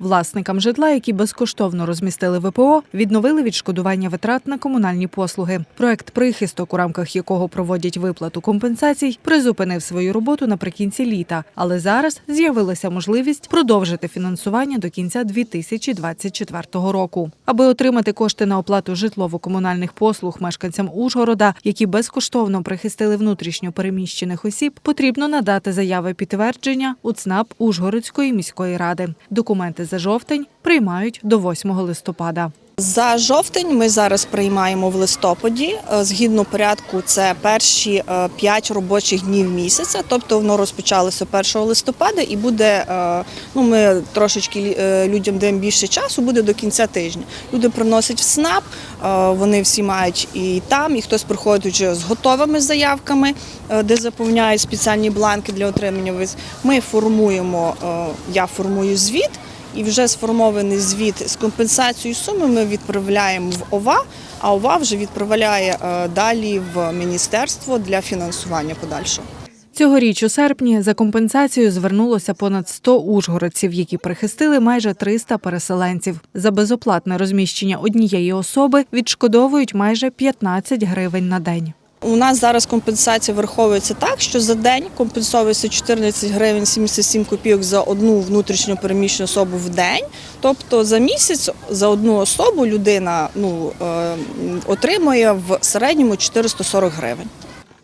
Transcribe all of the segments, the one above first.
Власникам житла, які безкоштовно розмістили ВПО, відновили відшкодування витрат на комунальні послуги. Проект прихисток, у рамках якого проводять виплату компенсацій, призупинив свою роботу наприкінці літа, але зараз з'явилася можливість продовжити фінансування до кінця 2024 року. Аби отримати кошти на оплату житлово-комунальних послуг мешканцям Ужгорода, які безкоштовно прихистили внутрішньо переміщених осіб, потрібно надати заяви підтвердження у ЦНАП Ужгородської міської ради. Документи за жовтень приймають до 8 листопада. За жовтень ми зараз приймаємо в листопаді. Е, Згідно порядку, це перші 5 робочих днів місяця, тобто воно розпочалося 1 листопада і буде. е, Ну, ми трошечки е, людям даємо більше часу, буде до кінця тижня. Люди приносять в СНАП, е, вони всі мають і там, і хтось приходить вже з готовими заявками, е, де заповняють спеціальні бланки для отримання виз. Ми формуємо, е, я формую звіт. І вже сформований звіт з компенсацією суми ми відправляємо в ОВА, а ОВА вже відправляє е, далі в міністерство для фінансування подальшого. Цьогоріч у серпні за компенсацією звернулося понад 100 ужгородців, які прихистили майже 300 переселенців. За безоплатне розміщення однієї особи відшкодовують майже 15 гривень на день. У нас зараз компенсація враховується так, що за день компенсовується 14 гривень 77 копійок за одну внутрішньо переміщену особу в день. Тобто за місяць за одну особу людина ну, е, отримує в середньому 440 гривень.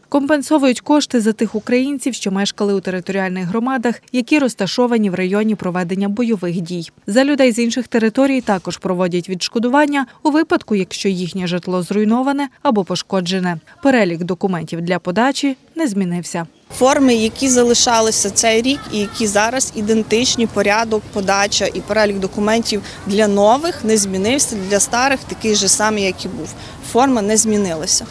Компенсовують кошти за тих українців, що мешкали у територіальних громадах, які розташовані в районі проведення бойових дій. За людей з інших територій також проводять відшкодування у випадку, якщо їхнє житло зруйноване або пошкоджене. Перелік документів для подачі не змінився. Форми, які залишалися цей рік, і які зараз ідентичні, порядок, подача і перелік документів для нових не змінився. Для старих такий же самий, як і був. Форма не змінилася.